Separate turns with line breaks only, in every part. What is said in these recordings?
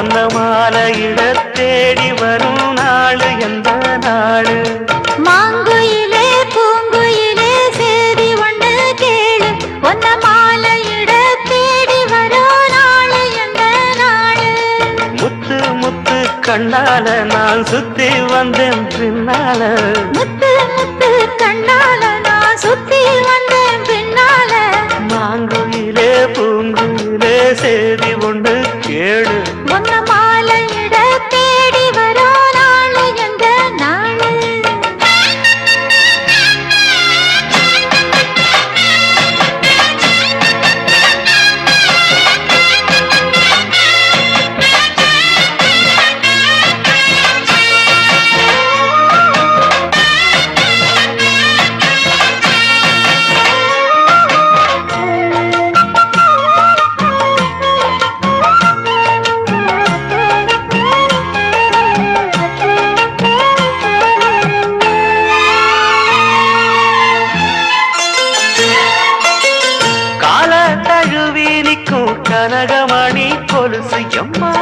சொன்ன
மாலை இட தேடி வரும் நாள் எந்த நாள்?
மாங்குயிலே பூங்குயிலே சேதி ஒன்று கேளு.
ஒன்ன மாலை இட தேடி வரும் நாள் எந்த நாள்?
முத்து முத்து கண்ணால நான் சுத்தி வந்தேன் பின்னால. முத்து முத்து கண்ணால நான்
சுத்தி கனகமணி கொலுசு எம்மா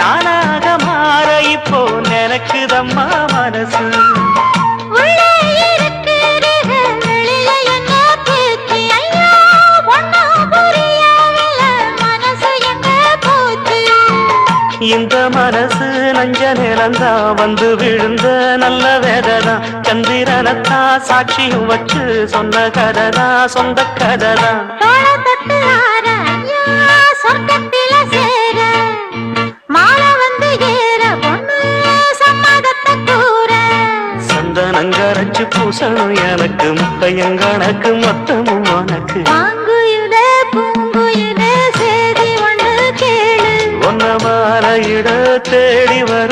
நானாக மாற இப்போ நினைக்குதம்மா மனசு?
இந்த மனசு நஞ்ச நிலந்தா வந்து விழுந்த நல்ல வேததான் சந்திரனத்தான் சாட்சியும் வச்சு சொன்ன கதைதான் சொந்த கதைதான். சந்தனங்கரைச்சு பூசணும் எனக்கு முத்தையங்கணக்கு மொத்தமும் உனக்கு. ஒன்ன மாலையிட தேடி வரும்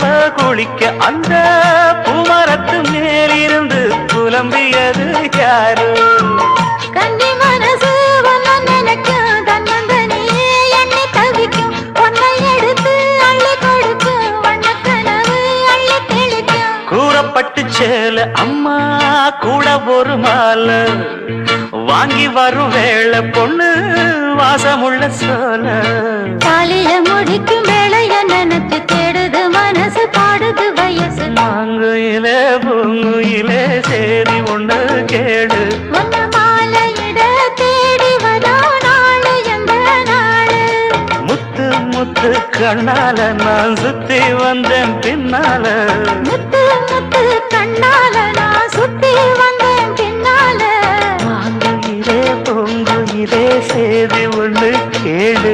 அவ குளிக்க அந்த பூமரத்து மேலிருந்து புலம்பியது யாரு?
கன்னி மனசு.
கூறப்பட்டு சேல அம்மா கூட ஒரு மாலை. வாங்கி வரும் வேளை பொண்ணு வாசமுள்ள சோல
தாலிய முடிக்கும் வேளைய நினைச்சு தேடுது மனசு பாடுது வயசு.
மாங்குயிலே பூங்குயிலே சேரி ஒண்ணு கேடு. முத்து முத்து கண்ணால நான் சுத்தி வந்தேன் பின்னால. ஒண்ணு கேடு